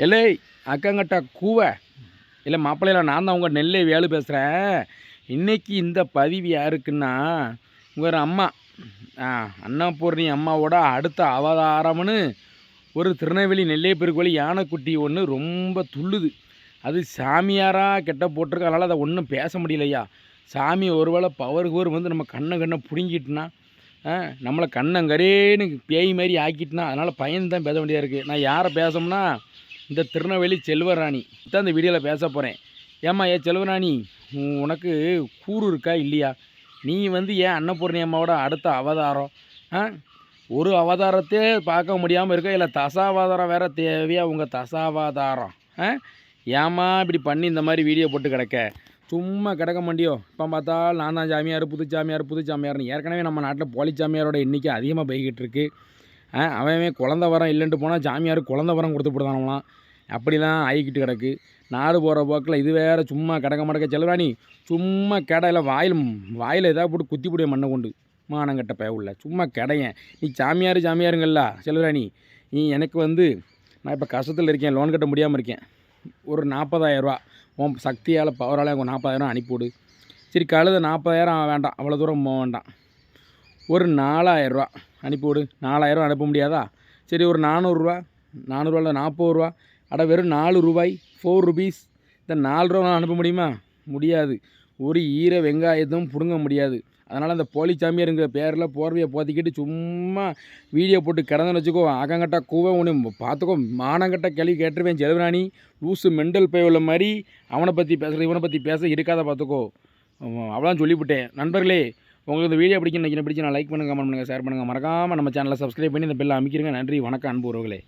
எலே அக்கங்கட்டா கூவ. இல்லை மாப்பிள்ளையில நான் தான் உங்கள் நெல்லை வேலு பேசுகிறேன் இன்றைக்கி இந்த பதிவு யாருக்குன்னா உங்கள் அம்மா. ஆ அண்ணாபூர்ணி அம்மாவோட அடுத்த அவதாரம்னு ஒரு திருநெல்வேலி நெல்லை பெருக்கோழி யானைக்குட்டி ஒன்று ரொம்ப துள்ளுது. அது சாமியாராக கெட்ட போட்டிருக்கு. அதனால் அதை ஒன்றும் பேச முடியலையா? சாமி ஒருவேளை பவர் கவர் வந்து நம்ம கண்ணை கண்ணை பிடுங்கிட்டுனா ஆ, நம்மளை கண்ணங்கரேன்னு பேய் மாதிரி ஆக்கிட்டுனா அதனால் பயந்து தான் பேச வேண்டியதாக இருக்குது நான் யாரை பேசணும்னா இந்த திருநெல்வேலி செல்வராணி. தான் இந்த வீடியோவில் பேச போகிறேன் ஏம்மா ஏ செல்வராணி உனக்கு கூறு இருக்கா இல்லையா? நீ வந்து ஏன் அன்னபூர்ணி அம்மாவோட அடுத்த அவதாரம் ஆ? ஒரு அவதாரத்தையே பார்க்க முடியாமல் இருக்க? இல்லை தசாவதாரம் வேறு தேவையா உங்கள் தசாவதாரம் ஆ? ஏம்மா இப்படி பண்ணி இந்த மாதிரி வீடியோ போட்டு கிடக்க? சும்மா கிடக்க மாட்டியோ? இப்போ பார்த்தா நான் தான் சாமியார் புது சாமியார் புது சாமியார்னு ஏற்கனவே நம்ம நாட்டில் போலி சாமியாரோட எண்ணிக்கை அதிகமாக போய்கிட்டு இருக்கு. ஆ, அவன் குழந்த வரம் இல்லைன்ட்டு போனால் ஜாமியார் குழந்த வரம் கொடுத்து போடுதானவங்களாம் அப்படிலாம் ஆகிக்கிட்டு கிடக்கு. நாடு போகிற போக்கில் இது வேறு சும்மா கிடக்க மடக்க செல்வராணி சும்மா கடையில் வாயில் வாயில் ஏதாவது போட்டு குத்தி போடுவேன் மண்ணை கொண்டு. மானங்கட்ட பய சும்மா கிடையன் நீ சாமியார் சாமியாருங்கள்ல செல்வராணி. நீ எனக்கு வந்து நான் இப்போ கஷ்டத்தில் இருக்கேன் லோன் கட்ட முடியாமல் இருக்கேன். ஒரு நாற்பதாயிரரூவா உன் சக்தியால் பவரால் உங்கள் நாற்பதாயிரம் அனுப்பிவிடு. சரி கழுத நாற்பதாயிரம் வேண்டாம். அவ்வளோ தூரம் போக வேண்டாம். ஒரு நாலாயிரரூவா அனுப்பிவிடு. நாலாயிரம் அனுப்ப முடியாதா? சரி ஒரு நானூறுரூவா. நானூறுரூவா நாற்பது ரூபா அட வெறும் நாலு ரூபாய் ஃபோர் ருபீஸ் இந்த நாலு ரூபா அனுப்ப முடியுமா? முடியாது. ஒரு ஈர வெங்காயத்தும் பிடுங்க முடியாது. அதனால் அந்த போலி சாமியாருங்கிற பேரில் போர்வையை போத்திக்கிட்டு சும்மா வீடியோ போட்டு கிடந்தன்னு வச்சுக்கோ அகங்கட்டா கூவ ஒன்று பார்த்துக்கோ மானங்கட்ட கேள்வி கேட்டுருவேன் செலவிராணி லூசு மெண்டல் பே உள்ள மாதிரி அவனை பற்றி பேசுகிற இவனை பற்றி பேச இருக்காத பார்த்துக்கோ. அவ்வளோதான் சொல்லிவிட்டேன். நண்பர்களே உங்களுக்கு இந்த வீடியோ பிடிக்கும் நினைக்கிறேன். பிடிச்சி நான் லைக் பண்ணுங்கள் கமெண்ட் பண்ணுங்கள் ஷேர் பண்ணுங்கள் மறக்காமல் நம்ம சேனலை சப்ஸ்கிரைப் பண்ணி இந்த பெல்லை அமைக்கிறங்க நன்றி வணக்கம் அன்பு உறவுகளே.